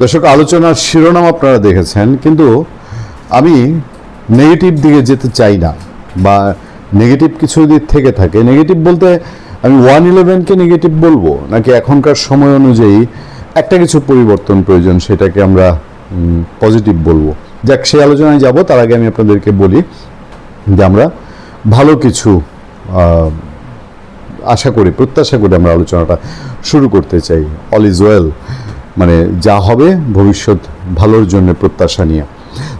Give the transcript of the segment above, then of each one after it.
দর্শক, আলোচনার শিরোনাম আপনারা দেখেছেন, কিন্তু আমি নেগেটিভ দিকে যেতে চাই না, বা নেগেটিভ কিছু দিক থেকে থাকে। নেগেটিভ বলতে আমি ওয়ান ইলেভেনকে নেগেটিভ বলব, নাকি এখনকার সময় অনুযায়ী একটা কিছু পরিবর্তন প্রয়োজন সেটাকে আমরা পজিটিভ বলব। যাক, সেই আলোচনায় যাব, তার আগে আমি আপনাদেরকে বলি যে আমরা ভালো কিছু আশা করি, প্রত্যাশা করে আমরা আলোচনাটা শুরু করতে চাই। অল ইজ ওয়েল মানে যা হবে ভবিষ্যৎ ভালোর জন্য প্রত্যাশা নিয়ে।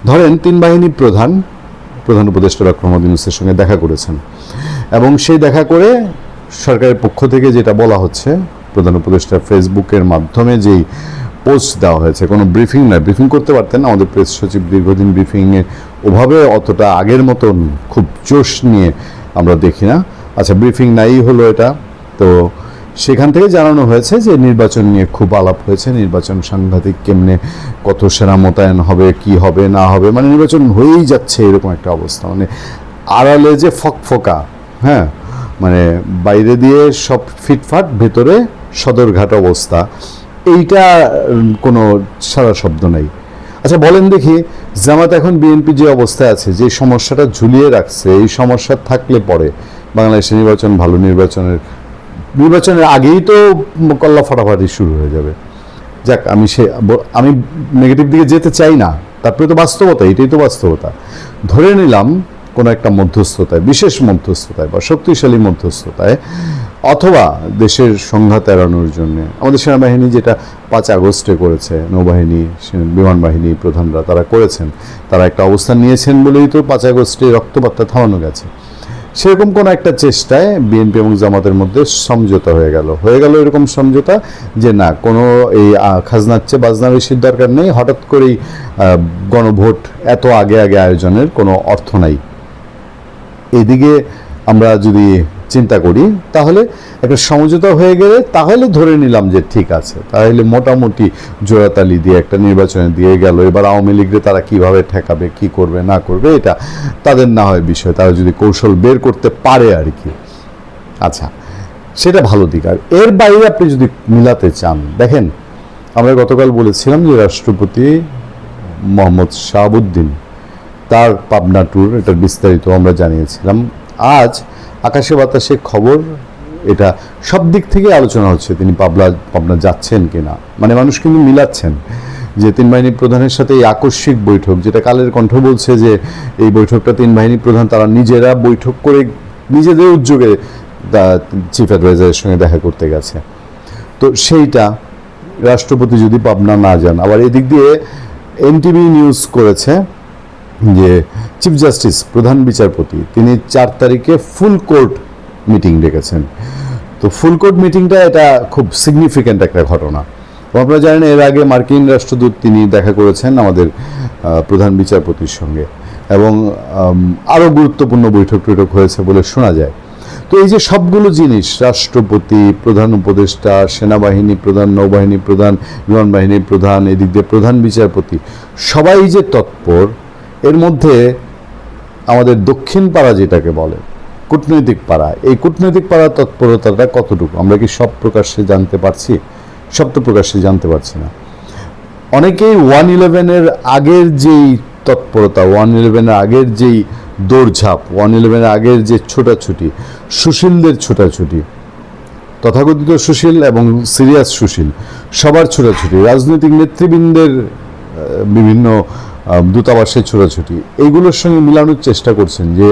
ধরেন তিন বাহিনী প্রধান প্রধান উপদেষ্টা ডক্টর মোহাম্মদ ইউনুসের সঙ্গে দেখা করেছেন। এবং সেই দেখা করে সরকারের পক্ষ থেকে যেটা বলা হচ্ছে, প্রধান উপদেষ্টা ফেসবুকের মাধ্যমে যেই পোস্ট দেওয়া হয়েছে, কোনো ব্রিফিং নয়, ব্রিফিং করতে পারতেন আমাদের প্রেস সচিব দীর্ঘদিন ব্রিফিংয়ে ওভাবে অতটা আগের মতন খুব জোশ নিয়ে আমরা দেখি না। আচ্ছা ব্রিফিং নাই হলো এটা, তো সেখান থেকে জানানো হয়েছে যে নির্বাচন নিয়ে খুব আলাপ হয়েছে। নির্বাচন সাংঘাতিক কেমনে কত সেনা মোতায়েন হবে, কি হবে, না হবে মানে নির্বাচন হয়েই যাচ্ছে এরকম একটা অবস্থা। মানে আড়ালে যে ফকফকা হ্যাঁ? মানে বাইরে দিয়ে সব ফিটফাট, ভেতরে সদরঘাট অবস্থা, এইটা কোনো সারা শব্দ নাই। আচ্ছা বলেন দেখি, জামাত এখন বিএনপি যে অবস্থায় আছে, যে সমস্যাটা ঝুলিয়ে রাখছে, এই সমস্যা থাকলে পরে বাংলাদেশের নির্বাচন, ভালো নির্বাচনের নির্বাচনের আগেই তো কল্লা ফাটাফাটি শুরু হয়ে যাবে। যাক, আমি সে, আমি নেগেটিভ দিকে যেতে চাই না, তারপরে তো বাস্তবতা, এটাই তো বাস্তবতা। ধরে নিলাম কোনো একটা মধ্যস্থতায়, বিশেষ মধ্যস্থতায় বা শক্তিশালী মধ্যস্থতায়, অথবা দেশের সংঘাত এড়ানোর জন্য, আমাদের সেনাবাহিনী যেটা পাঁচ আগস্টে করেছে, নৌবাহিনী, বিমান বাহিনী প্রধানরা, তারা করেছেন, তারা একটা অবস্থান নিয়েছেন বলেই তো পাঁচ আগস্টে রক্তপাতটা থামানো গেছে। সেরকম কোনো একটা চেষ্টায় বিএনপি এবং জামাতের মধ্যে সমঝোতা হয়ে গেল। হয়ে গেল এরকম সমঝোতা যে না, কোনো এই খাজনার চেয়ে বাজনা বেশির দরকার নেই। হঠাৎ করেই গণভোট এত আগে আগে আয়োজনের কোনো অর্থ নাই। এদিকে আমরা যদি চিন্তা করি, তাহলে একটা সমঝোতা হয়ে গেলে তাহলে ধরে নিলাম যে ঠিক আছে। তাহলে মোটামুটি জোড়াতালি দিয়ে একটা নির্বাচনে দিয়ে গেল। এবার আওয়ামী লীগরে তারা কীভাবে ঠেকাবে, কি করবে, না করবে, এটা তাদের না হয় বিষয়। তারা যদি কৌশল বের করতে পারে আর কি আচ্ছা সেটা ভালো দিক। আর এর বাইরে আপনি যদি মিলাতে চান, দেখেন, আমরা গতকাল বলেছিলাম যে রাষ্ট্রপতি মোহাম্মদ শাহাবুদ্দিন, তার পাবনা ট্যুর এটার বিস্তারিত আমরা জানিয়েছিলাম। আজ আকাশে বাতাসে খবর এটা সব দিক থেকে আলোচনা হচ্ছে, তিনি পাবলা, পাবনা যাচ্ছেন কিনা। মানে মানুষ কিন্তু মিলাচ্ছেন যে তিন বাহিনী প্রধানের সাথে এই আকস্মিক বৈঠক, যেটা কালের কণ্ঠ বলছে যে এই বৈঠকটা তিন বাহিনী প্রধান, তারা নিজেরা বৈঠক করে নিজেদের উদ্যোগে চিফ অ্যাডভাইজারের সঙ্গে দেখা করতে গেছে। তো সেইটা রাষ্ট্রপতি যদি পাবনা না যান, আবার এদিক দিয়ে এনটিভি নিউজ করেছে যে চিফ জাস্টিস, প্রধান বিচারপতি, তিনি চার তারিখে ফুল কোর্ট মিটিং ডেকেছেন। তো ফুল কোর্ট মিটিংটা এটা খুব সিগনিফিক্যান্ট একটা ঘটনা। আপনারা জানেন, এর আগে মার্কিন রাষ্ট্রদূত তিনি দেখা করেছেন আমাদের প্রধান বিচারপতির সঙ্গে। এবং আরও গুরুত্বপূর্ণ বৈঠক টৈঠক হয়েছে বলে শোনা যায়। তো এই যে সবগুলো জিনিস, রাষ্ট্রপতি, প্রধান উপদেষ্টা, সেনাবাহিনী প্রধান, নৌবাহিনী প্রধান বিমান বাহিনীর প্রধান, এদিক দিয়ে প্রধান বিচারপতি, সবাই যে তৎপর, এর মধ্যে আমাদের দক্ষিণ পাড়া যেটাকে বলে কূটনৈতিক পাড়া। এই কূটনৈতিক পাড়ার তৎপরতাটা কতটুকু? আমরা কি সব প্রকাশ্যে জানতে পারছি? সব তো প্রকাশ্যে জানতে পারছি না। অনেকেই ওয়ান ইলেভেনের আগের যেই তৎপরতা, ওয়ান ইলেভেনের আগের যেই দৌড়ঝাঁপ, ওয়ান ইলেভেনের আগের যে ছোটাছুটি, সুশীলদের ছোটাছুটি, তথাকথিত সুশীল এবং সিরিয়াস সুশীল, সবার ছোটাছুটি, রাজনৈতিক নেতৃবৃন্দের বিভিন্ন দূতাবাসের ছোটাছুটি। এইগুলোর সঙ্গে মিলানোর চেষ্টা করছেন যে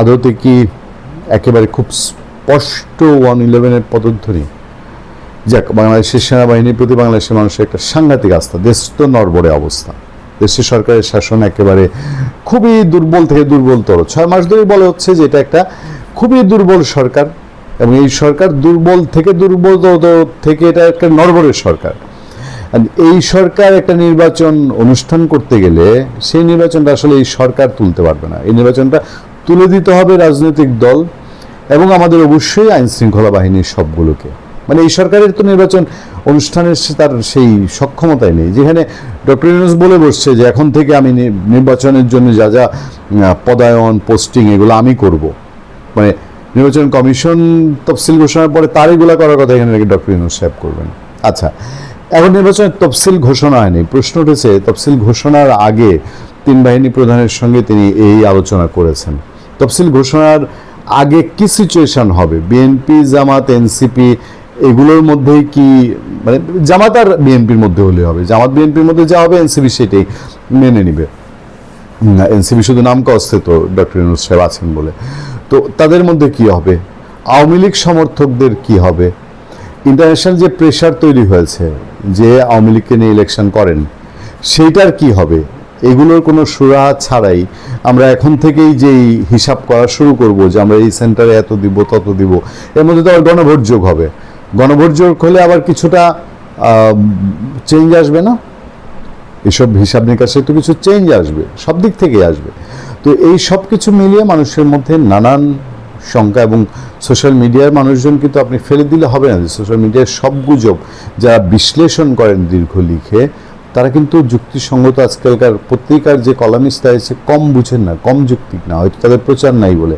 আদতে কি একেবারে খুব স্পষ্ট ওয়ান ইলেভেনের পদধ্বনি? যাক, বাংলাদেশের সেনাবাহিনীর প্রতি বাংলাদেশের মানুষের একটা সাংঘাতিক আস্থা, দেশ তো নড়বড়ে অবস্থা। দেশের সরকারের শাসন একেবারে খুবই দুর্বল থেকে দুর্বলতর। ছয় মাস ধরেই বলা হচ্ছে যে এটা একটা খুবই দুর্বল সরকার এবং এই সরকার দুর্বল থেকে দুর্বল থেকে এটা একটা নড়বড়ে সরকার। এই সরকার একটা নির্বাচন অনুষ্ঠান করতে গেলে সেই নির্বাচনটা আসলে এই সরকার তুলতে পারবে না। এই নির্বাচনটা তুলে দিতে হবে রাজনৈতিক দল এবং আমাদের অবশ্যই আইন শৃঙ্খলা বাহিনীর সবগুলোকে। মানে এই সরকারের তো নির্বাচন অনুষ্ঠানের তার সেই সক্ষমতাই নেই। যেখানে ডক্টর ইউনুস বলে বসছে যে এখন থেকে আমি নির্বাচনের জন্য যা যা পদায়ন, পোস্টিং এগুলো আমি করব। মানে নির্বাচন কমিশন তফসিল ঘোষণার পরে তার এগুলো করার কথা এখানে নাকি ডক্টর ইউনুস সাহেব করবেন। আচ্ছা এখন নির্বাচনের তফসিল ঘোষণা হয়নি। প্রশ্ন উঠেছে, তফসিল ঘোষণার আগে তিন বাহিনী প্রধানের সঙ্গে তিনি এই আলোচনা করেছেন। তফসিল ঘোষণার আগে কি সিচুয়েশন হবে? বিএনপি জামাত এনসিপি এগুলোর মধ্যেই কি মানে জামাত আর বিএনপির মধ্যে হলে হবে। জামাত বিএনপির মধ্যে যা হবে এনসিপি সেটাই মেনে নিবে। এনসিপি শুধু নাম কস্তে তো ডক্টর ইউনুস সাহেব আছেন বলে। তো তাদের মধ্যে কি হবে? আওয়ামী লীগ সমর্থকদের কি হবে? ইন্টারন্যাশনাল যে প্রেশার তৈরি হয়েছে, যে আওয়ামী লীগকে নিয়ে ইলেকশন করেন, সেইটার কি হবে? এগুলোর কোনো সুরাহা ছাড়াই আমরা এখন থেকেই যেই হিসাব করা শুরু করব, যে আমরা এই সেন্টারে এত দিব, তত দিব, এর মধ্যে তো আবার গণভোট যোগ হবে। গণভোট যোগ হলে আবার কিছুটা চেঞ্জ আসবে না? এসব হিসাব নিকাশে তো কিছু চেঞ্জ আসবে, সব দিক থেকেই আসবে। তো এই সব কিছু মিলিয়ে মানুষের মধ্যে নানান শঙ্কা এবং সোশ্যাল মিডিয়ার মানুষজন কিন্তু আপনি ফেলে দিলে হবে না সোশ্যাল মিডিয়ার সব গুজব যারা বিশ্লেষণ করেন দীর্ঘ লিখে, তারা কিন্তু যুক্তিসঙ্গত আজকালকার পত্রিকার যে কলামিস্ট আছে কম বুঝেন না, কম যুক্তিক না, হয়তো তাদের প্রচার নাই বলে।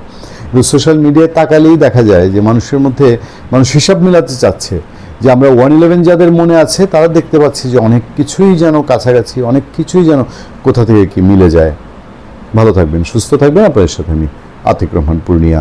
কিন্তু সোশ্যাল মিডিয়ায় তাকালেই দেখা যায় যে মানুষের মধ্যে, মানুষ হিসাব মিলাতে চাচ্ছে যে আমরা ওয়ান ইলেভেন যাদের মনে আছে তারা দেখতে পাচ্ছি যে অনেক কিছুই যেন কাছাকাছি, অনেক কিছুই যেন কোথা থেকে কি মিলে যায়। ভালো থাকবেন, সুস্থ থাকবেন। আপনাদের সাথে আমি আতিক রহমান, পূর্ণিয়া।